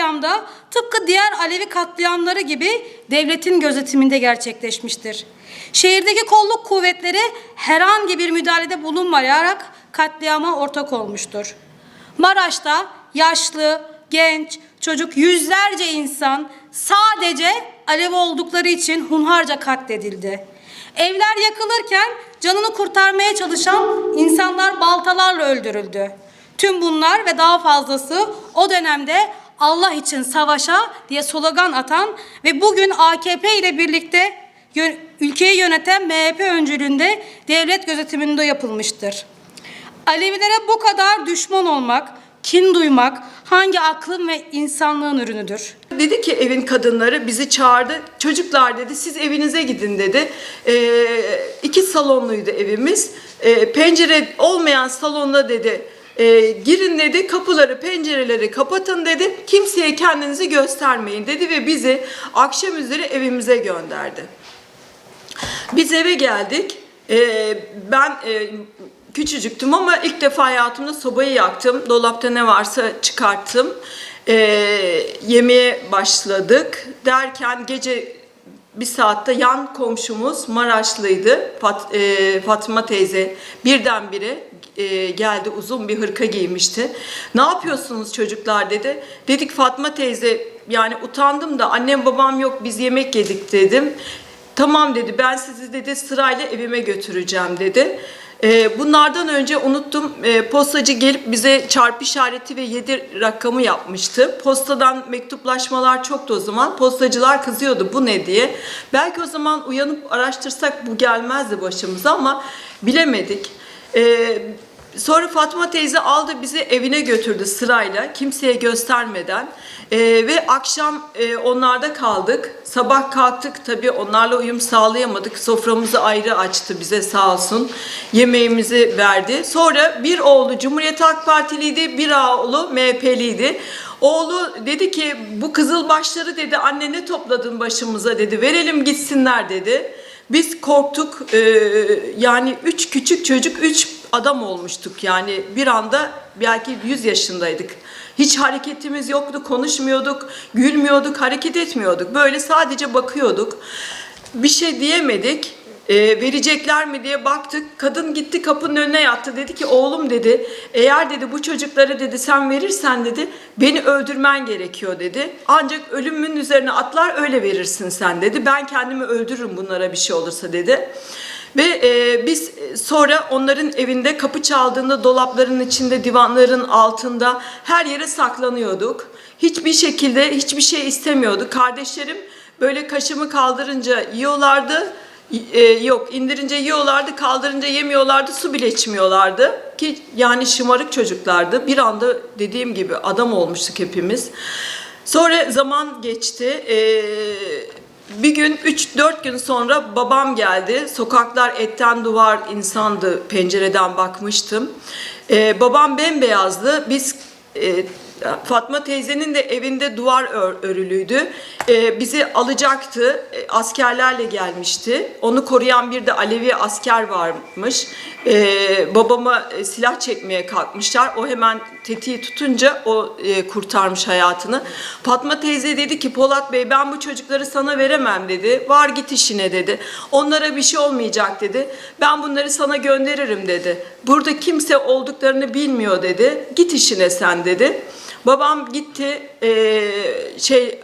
katliamda tıpkı diğer Alevi katliamları gibi devletin gözetiminde gerçekleşmiştir. Şehirdeki kolluk kuvvetleri herhangi bir müdahalede bulunmayarak katliama ortak olmuştur. Maraş'ta yaşlı, genç, çocuk yüzlerce insan sadece Alevi oldukları için hunharca katledildi. Evler yakılırken canını kurtarmaya çalışan insanlar baltalarla öldürüldü. Tüm bunlar ve daha fazlası o dönemde Allah için savaşa diye slogan atan ve bugün AKP ile birlikte ülkeyi yöneten MHP öncülüğünde devlet gözetiminde yapılmıştır. Alevilere bu kadar düşman olmak, kin duymak hangi aklın ve insanlığın ürünüdür? Dedi ki evin kadınları bizi çağırdı. Çocuklar dedi siz evinize gidin dedi. Ee, iki salonluydu evimiz. Ee, pencere olmayan salonda dedi e, girin dedi kapıları pencereleri kapatın dedi. Kimseye kendinizi göstermeyin dedi ve bizi akşam üzeri evimize gönderdi. Biz eve geldik. Ee, ben e, küçücüktüm ama ilk defa hayatımda sobayı yaktım. Dolapta ne varsa çıkarttım. Ee, yemeğe başladık. Derken gece bir saatte yan komşumuz Maraşlıydı. Fat, e, Fatma teyze birdenbire e, geldi uzun bir hırka giymişti. Ne yapıyorsunuz çocuklar dedi. Dedik Fatma teyze yani utandım da annem babam yok biz yemek yedik dedim. Tamam dedi ben sizi dedi sırayla evime götüreceğim dedi. Ee, bunlardan önce unuttum e, postacı gelip bize çarpı işareti ve 7 rakamı yapmıştı. Postadan mektuplaşmalar çoktu o zaman. Postacılar kızıyordu bu ne diye. Belki o zaman uyanıp araştırsak bu gelmezdi başımıza ama bilemedik. Ee, Sonra Fatma teyze aldı bizi evine götürdü sırayla kimseye göstermeden Ee, ve akşam e, onlarda kaldık. Sabah kalktık tabii onlarla uyum sağlayamadık. Soframızı ayrı açtı bize sağ olsun. Yemeğimizi verdi. Sonra bir oğlu Cumhuriyet Halk Partiliydi, bir oğlu MHP'liydi. Oğlu dedi ki bu kızılbaşları dedi anne ne topladın başımıza dedi verelim gitsinler dedi. Biz korktuk Ee, yani üç küçük çocuk üç adam olmuştuk yani bir anda belki 100 yaşındaydık. Hiç hareketimiz yoktu, konuşmuyorduk, gülmüyorduk, hareket etmiyorduk. Böyle sadece bakıyorduk. Bir şey diyemedik. Ee, verecekler mi diye baktık. Kadın gitti kapının önüne yattı. Dedi ki oğlum dedi eğer dedi bu çocukları dedi sen verirsen dedi beni öldürmen gerekiyor dedi. Ancak ölümün üzerine atlar öyle verirsin sen dedi. Ben kendimi öldürürüm bunlara bir şey olursa dedi. Ve e, biz sonra onların evinde kapı çaldığında dolapların içinde, divanların altında her yere saklanıyorduk. Hiçbir şekilde hiçbir şey istemiyorduk. Kardeşlerim böyle kaşımı kaldırınca yiyorlardı. E, yok indirince yiyorlardı, kaldırınca yemiyorlardı, su bile içmiyorlardı. Ki yani şımarık çocuklardı. Bir anda dediğim gibi adam olmuştuk hepimiz. Sonra zaman geçti. Ee, bir gün 3-4 gün sonra babam geldi. Sokaklar etten duvar insandı. Pencereden bakmıştım. Ee, babam bembeyazdı. Biz e, Fatma teyzenin de evinde duvar ör- örülüydü. Ee, bizi alacaktı. E, askerlerle gelmişti. Onu koruyan bir de Alevi asker varmış. Ee, babama e, silah çekmeye kalkmışlar. O hemen tetiği tutunca o e, kurtarmış hayatını. Fatma teyze dedi ki Polat Bey ben bu çocukları sana veremem dedi. Var git işine dedi. Onlara bir şey olmayacak dedi. Ben bunları sana gönderirim dedi. Burada kimse olduklarını bilmiyor dedi. Git işine sen dedi. Babam gitti e, şey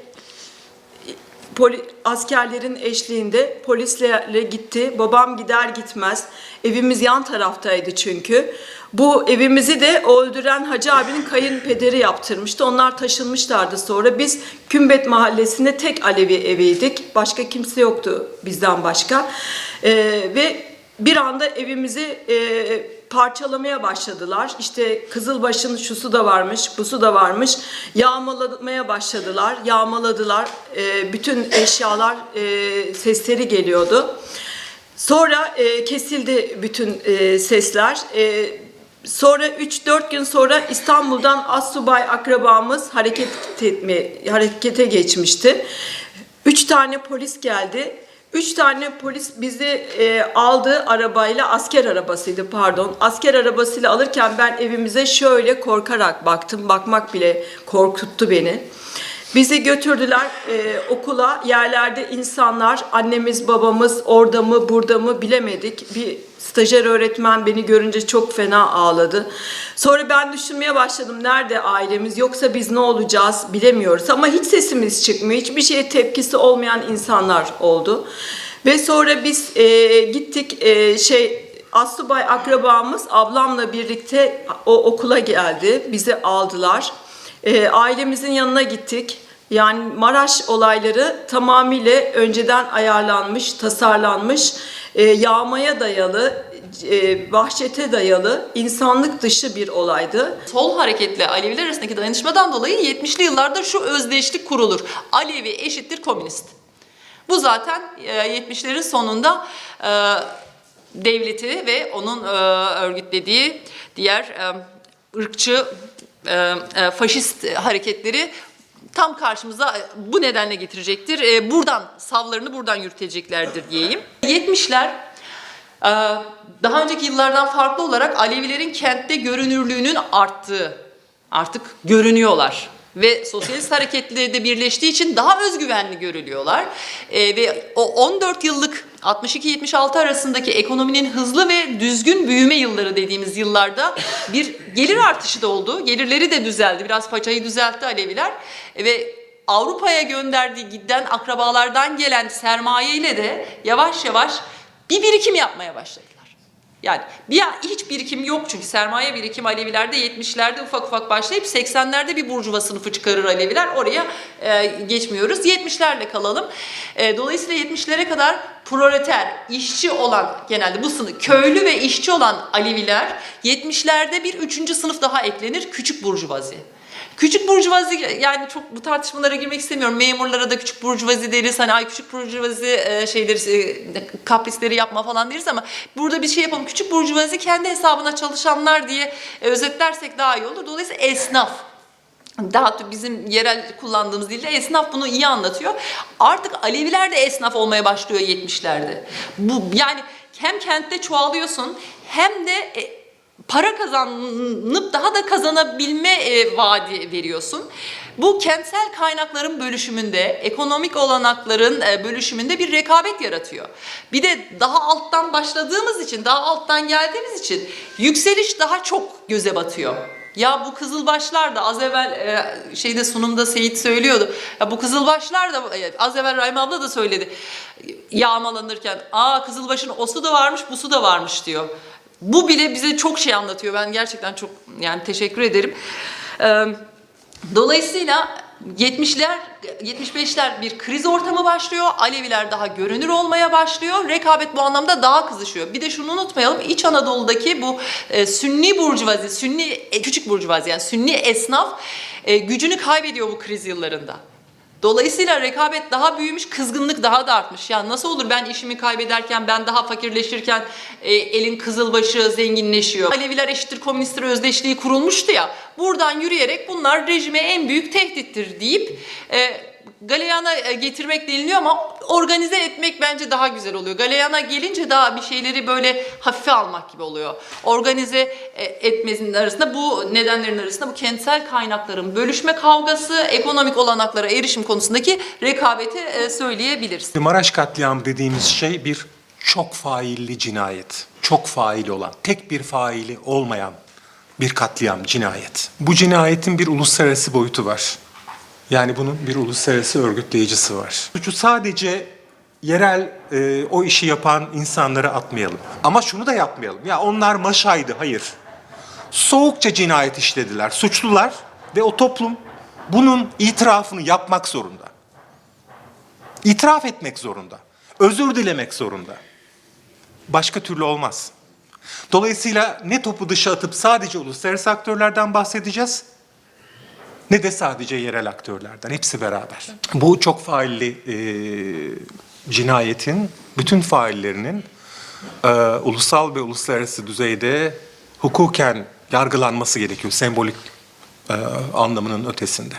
poli, askerlerin eşliğinde polislerle gitti. Babam gider gitmez. Evimiz yan taraftaydı çünkü. Bu evimizi de öldüren Hacı abinin kayınpederi yaptırmıştı. Onlar taşınmışlardı sonra. Biz Kümbet mahallesinde tek Alevi eviydik. Başka kimse yoktu bizden başka. Ee, ve bir anda evimizi e, parçalamaya başladılar. İşte Kızılbaş'ın şusu da varmış, busu da varmış. Yağmalamaya başladılar, yağmaladılar. E, bütün eşyalar e, sesleri geliyordu. Sonra e, kesildi bütün e, sesler. E, sonra 3-4 gün sonra İstanbul'dan Assubay akrabamız hareket etme, harekete geçmişti. Üç tane polis geldi. Üç tane polis bizi e, aldı arabayla, asker arabasıydı pardon. Asker arabasıyla alırken ben evimize şöyle korkarak baktım. Bakmak bile korkuttu beni. Bizi götürdüler e, okula. Yerlerde insanlar, annemiz babamız orada mı burada mı bilemedik. Bir stajyer öğretmen beni görünce çok fena ağladı. Sonra ben düşünmeye başladım. Nerede ailemiz? Yoksa biz ne olacağız bilemiyoruz. Ama hiç sesimiz çıkmıyor. Hiçbir şeye tepkisi olmayan insanlar oldu. Ve sonra biz e, gittik e, şey Asubay akrabamız ablamla birlikte o okula geldi. Bizi aldılar. E, ailemizin yanına gittik. Yani Maraş olayları tamamıyla önceden ayarlanmış, tasarlanmış, e, yağmaya dayalı, e, vahşete dayalı, insanlık dışı bir olaydı. Sol hareketle Aleviler arasındaki dayanışmadan dolayı 70'li yıllarda şu özdeşlik kurulur. Alevi eşittir komünist. Bu zaten e, 70'lerin sonunda e, devleti ve onun e, örgütlediği diğer e, ırkçı e, e, faşist hareketleri tam karşımıza e, bu nedenle getirecektir. E, Buradan savlarını buradan yürüteceklerdir diyeyim. 70'ler ee, daha önceki yıllardan farklı olarak Alevilerin kentte görünürlüğünün arttığı, artık görünüyorlar. Ve sosyalist hareketleri de birleştiği için daha özgüvenli görülüyorlar. Ee, ve o 14 yıllık 62-76 arasındaki ekonominin hızlı ve düzgün büyüme yılları dediğimiz yıllarda bir gelir artışı da oldu. Gelirleri de düzeldi. Biraz paçayı düzeltti Aleviler. Ve Avrupa'ya gönderdiği giden akrabalardan gelen sermaye ile de yavaş yavaş bir birikim yapmaya başladılar. Yani bir hiç birikim yok çünkü sermaye birikim Alevilerde 70'lerde ufak ufak başlayıp 80'lerde bir burjuva sınıfı çıkarır Aleviler. Oraya e, geçmiyoruz. 70'lerle kalalım. E, dolayısıyla 70'lere kadar proleter, işçi olan genelde bu sınıf köylü ve işçi olan Aleviler 70'lerde bir üçüncü sınıf daha eklenir. Küçük burjuvazi. Küçük burjuvazi yani çok bu tartışmalara girmek istemiyorum. Memurlara da küçük burjuvazi deriz. Hani ay küçük burjuvazi e, şeyleri e, kaprisleri yapma falan deriz ama burada bir şey yapalım. Küçük burjuvazi kendi hesabına çalışanlar diye e, özetlersek daha iyi olur. Dolayısıyla esnaf daha da bizim yerel kullandığımız dilde esnaf bunu iyi anlatıyor. Artık Aleviler de esnaf olmaya başlıyor 70'lerde. Bu yani hem kentte çoğalıyorsun hem de e, para kazanıp daha da kazanabilme e, vaadi veriyorsun. Bu kentsel kaynakların bölüşümünde, ekonomik olanakların e, bölüşümünde bir rekabet yaratıyor. Bir de daha alttan başladığımız için, daha alttan geldiğimiz için yükseliş daha çok göze batıyor. Ya bu kızılbaşlar da az evvel e, şeyde sunumda Seyit söylüyordu. Ya bu kızılbaşlar da e, az evvel Rahim abla da söyledi. Yağmalanırken aa kızılbaşın o su da varmış bu su da varmış diyor. Bu bile bize çok şey anlatıyor. Ben gerçekten çok yani teşekkür ederim. Ee, dolayısıyla 70'ler 75'ler bir kriz ortamı başlıyor. Aleviler daha görünür olmaya başlıyor. Rekabet bu anlamda daha kızışıyor. Bir de şunu unutmayalım. İç Anadolu'daki bu e, Sünni burjuvazi, Sünni e, küçük burjuvazi yani Sünni esnaf e, gücünü kaybediyor bu kriz yıllarında. Dolayısıyla rekabet daha büyümüş, kızgınlık daha da artmış. Ya nasıl olur ben işimi kaybederken, ben daha fakirleşirken e, elin kızılbaşı zenginleşiyor. Aleviler eşittir komünistler özdeşliği kurulmuştu ya. Buradan yürüyerek bunlar rejime en büyük tehdittir deyip e, galeyana e, getirmek deniliyor ama organize etmek bence daha güzel oluyor. Galeyana gelince daha bir şeyleri böyle hafife almak gibi oluyor. Organize e, etmesinin arasında bu nedenlerin arasında bu kentsel kaynakların bölüşme kavgası, ekonomik olanaklara erişim konusundaki rekabeti e, söyleyebiliriz. Maraş katliamı dediğimiz şey bir çok failli cinayet. Çok faili olan, tek bir faili olmayan bir katliam, cinayet. Bu cinayetin bir uluslararası boyutu var. Yani bunun bir uluslararası örgütleyicisi var. Suçu sadece yerel e, o işi yapan insanlara atmayalım. Ama şunu da yapmayalım. Ya onlar maşaydı, hayır. Soğukça cinayet işlediler. Suçlular ve o toplum bunun itirafını yapmak zorunda. İtiraf etmek zorunda. Özür dilemek zorunda. Başka türlü olmaz. Dolayısıyla ne topu dışa atıp sadece uluslararası aktörlerden bahsedeceğiz ne de sadece yerel aktörlerden. Hepsi beraber. Bu çok failli e, cinayetin bütün faillerinin e, ulusal ve uluslararası düzeyde hukuken yargılanması gerekiyor sembolik e, anlamının ötesinde.